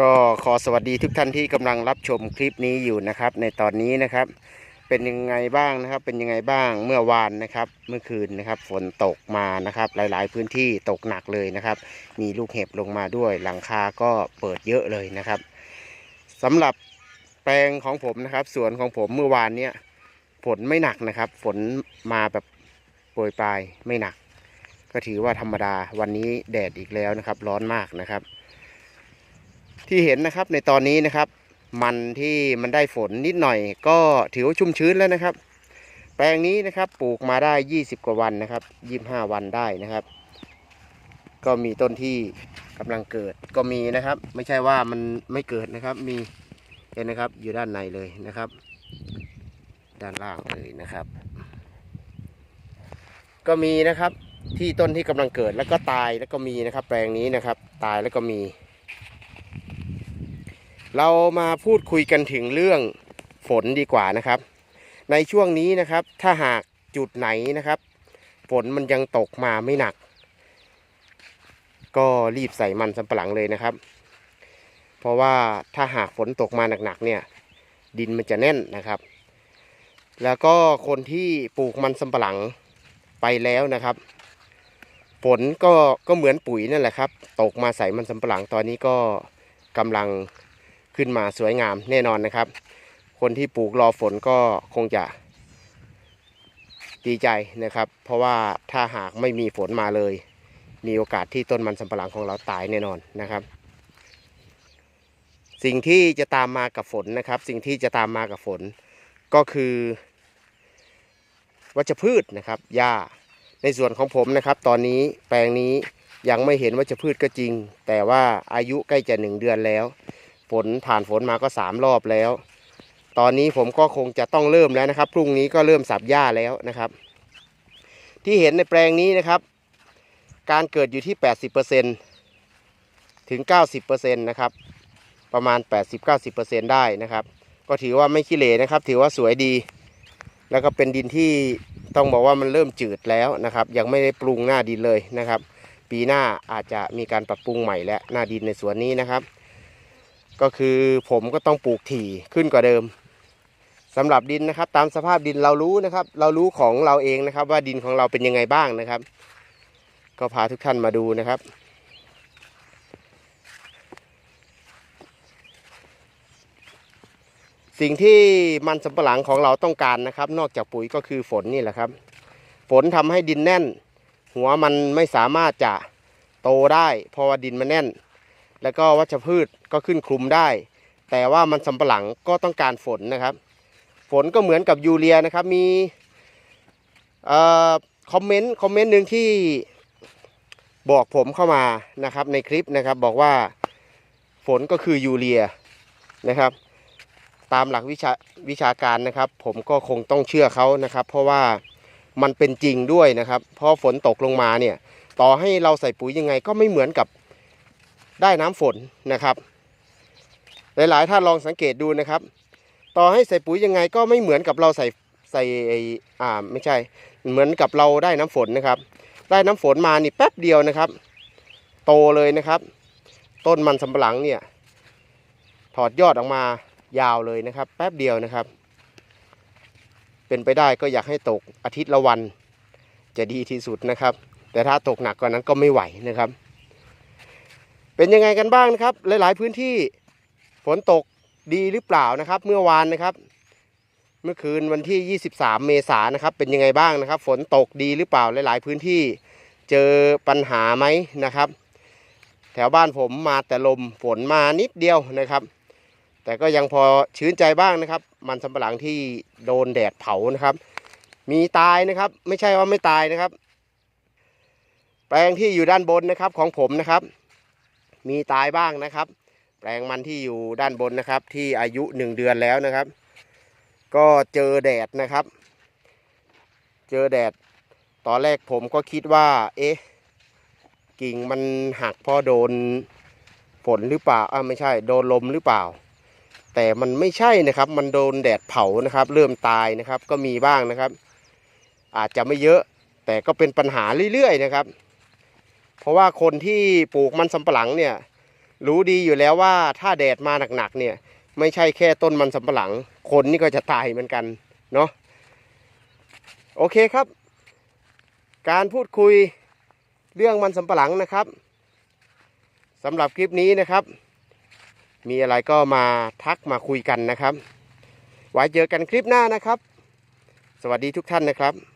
ก็ขอสวัสดีทุกท่านที่กำลังรับชมคลิปนี้อยู่นะครับ ในตอนนี้นะครับ เป็นยังไงบ้างนะครับ เป็นยังไงบ้างเมื่อวานนะครับ เมื่อคืนนะครับ ฝนตกมานะครับ หลาย ๆ พื้นที่ตกหนักเลยนะครับ มีลูกเห็บลงมาด้วย หลังคาก็เปิดเยอะเลยนะครับสำหรับแปลงของผมนะครับสวนของผมเมื่อวานเนี้ยฝนไม่หนักนะครับ ฝนมาแบบโปรยปลายไม่หนัก ก็ถือว่าธรรมดาวันนี้แดดอีกแล้วนะครับ ร้อนมากนะครับ ที่เห็นนะครับในตอนนี้นะครับ มันที่มันได้ฝนนิดหน่อย ก็ถือว่าชุ่มชื้นแล้วนะครับ แปลงนี้นะครับปลูกมาได้ 20 กว่าวันนะครับ 25 วันได้นะครับ ก็มีต้นที่กำลังเกิดก็มีนะครับ ไม่ใช่ว่ามันไม่เกิดนะครับ มีเห็นนะครับอยู่ด้านในเลยนะครับ ด้านล่างเลยนะครับ ก็มีนะครับที่ต้นที่กำลังเกิดแล้วก็ตายแล้วก็มีนะครับ แปลงนี้นะครับ ตายแล้วก็มี เรามาพูดคุยกันถึงเรื่องฝนดีกว่านะครับ ในช่วงนี้นะครับถ้าหากจุดไหนนะครับ ฝนมันยังตกมาไม่หนัก ก็รีบใส่มันสำปะหลังเลยนะครับ เพราะว่าถ้าหากฝนตกมาหนักๆเนี่ย ดินมันจะแน่นนะครับ แล้วก็คนที่ปลูกมันสำปะหลังไปแล้วนะครับ ฝนก็ก็เหมือนปุ๋ยนั่นแหละครับ ตกมาใส่มันสำปะหลังตอนนี้ก็กำลัง ขึ้นมาสวยงามแน่นอนนะครับ คนที่ปลูกรอฝนก็คงจะดีใจนะครับ เพราะว่าถ้าหากไม่มีฝนมาเลย มีโอกาสที่ต้นมันสำปะหลังของเราตายแน่นอนนะครับ สิ่งที่จะตามมากับฝนนะครับ สิ่งที่จะตามมากับฝนก็คือ วัชพืชนะครับหญ้าในส่วนของผมนะครับ ตอนนี้แปลงนี้ยังไม่เห็นวัชพืชก็จริง แต่ว่าอายุใกล้จะหนึ่งเดือนแล้ว ฝนผ่านฝนมาก็สามรอบแล้ว ตอนนี้ผมก็คงจะต้องเริ่มแล้วนะครับ พรุ่งนี้ก็เริ่มสับหญ้าแล้วนะครับ ที่เห็นในแปลงนี้นะครับ การเกิดอยู่ที่ 80%ถึง 90%นะครับ ประมาณ 80-90%ได้นะครับ ก็ถือว่าไม่ขี้เหร่นะครับ ถือว่าสวยดี แล้วก็เป็นดินที่ต้องบอกว่ามันเริ่มจืดแล้วนะครับ ยังไม่ได้ปรุงหน้าดินเลยนะครับ ปีหน้าอาจจะมีการปรับปรุงใหม่และหน้าดินในสวนนี้นะครับ ก็คือผมก็ต้องปลูกถี่ขึ้นกว่าเดิมสำหรับดินนะครับ ตามสภาพดินเรารู้นะครับ เรารู้ของเราเองนะครับ ว่าดินของเราเป็นยังไงบ้างนะครับ ก็พาทุกท่านมาดูนะครับสิ่งที่มันสำปะหลังของเราต้องการนะครับ นอกจากปุ๋ยก็คือฝนนี่แหละครับ ฝนทำให้ดินแน่น หัวมันไม่สามารถจะโตได้ เพราะว่าดินมันแน่น แล้วก็วัชพืช ก็ขึ้นคลุมได้ แต่ว่ามันสำปะหลังก็ต้องการฝนนะครับ ฝนก็เหมือนกับยูเรียนะครับ มีคอมเมนต์คอมเมนต์หนึ่งที่บอกผมเข้ามานะครับในคลิปนะครับบอกว่าฝนก็คือยูเรียนะครับ ตามหลักวิชาวิชาการนะครับ ผมก็คงต้องเชื่อเขานะครับ เพราะว่ามันเป็นจริงด้วยนะครับ เพราะฝนตกลงมาเนี่ย ต่อให้เราใส่ปุ๋ยยังไงก็ไม่เหมือนกับได้น้ำฝนนะครับ หลายๆท่านลองสังเกตดูนะครับ ต่อให้ใส่ปุ๋ยยังไงก็ไม่เหมือนกับเราใส่ใส่ไอ้อ่าไม่ใช่ เหมือนกับเราได้น้ำฝนนะครับ ได้น้ำฝนมานี่แป๊บเดียวนะครับ โตเลยนะครับ ต้นมันสำปะหลังเนี่ยถอดยอดออกมายาวเลยนะครับ แป๊บเดียวนะครับ เป็นไปได้ก็อยากให้ตกอาทิตย์ละวัน จะดีที่สุดนะครับ แต่ถ้าตกหนักกว่านั้นก็ไม่ไหวนะครับ เป็นยังไงกันบ้างนะครับ หลาย ๆ พื้นที่ ฝนตกดีหรือเปล่านะครับ เมื่อวานนะครับ เมื่อคืนวันที่ 23 เมษายนนะครับ เป็นยังไงบ้างนะครับ ฝนตกดีหรือเปล่าหลาย ๆ พื้นที่เจอปัญหาไหมนะครับ แถวบ้านผมมาแต่ลมฝนมานิดเดียวนะครับ แต่ก็ยังพอชื้นใจบ้างนะครับ มันสำปะหลังที่โดนแดดเผานะครับ มีตายนะครับ ไม่ใช่ว่าไม่ตายนะครับ แปลงที่อยู่ด้านบนนะครับของผมนะครับ มีตายบ้างนะครับ แปลงมันที่อยู่ด้านบนนะครับ ที่อายุหนึ่งเดือนแล้วนะครับ ก็เจอแดดนะครับ เจอแดด ตอนแรกผมก็คิดว่า เอ๊ะ กิ่งมันหักเพราะโดนฝนหรือเปล่าอ่าไม่ใช่ โดนลมหรือเปล่า แต่มันไม่ใช่นะครับ มันโดนแดดเผานะครับ เริ่มตายนะครับ ก็มีบ้างนะครับ อาจจะไม่เยอะ แต่ก็เป็นปัญหาเรื่อยๆนะครับ เพราะว่าคนที่ปลูกมันสำปะหลังเนี่ย รู้ดีอยู่แล้วว่าถ้าแดดมาหนักๆเนี่ย ไม่ใช่แค่ต้นมันสำปะหลัง คนนี่ก็จะตายเหมือนกันเนาะโอเคครับ การพูดคุยเรื่องมันสำปะหลังนะครับสำหรับคลิปนี้นะครับ มีอะไรก็มาทักมาคุยกันนะครับ ไว้เจอกันคลิปหน้านะครับ สวัสดีทุกท่านนะครับ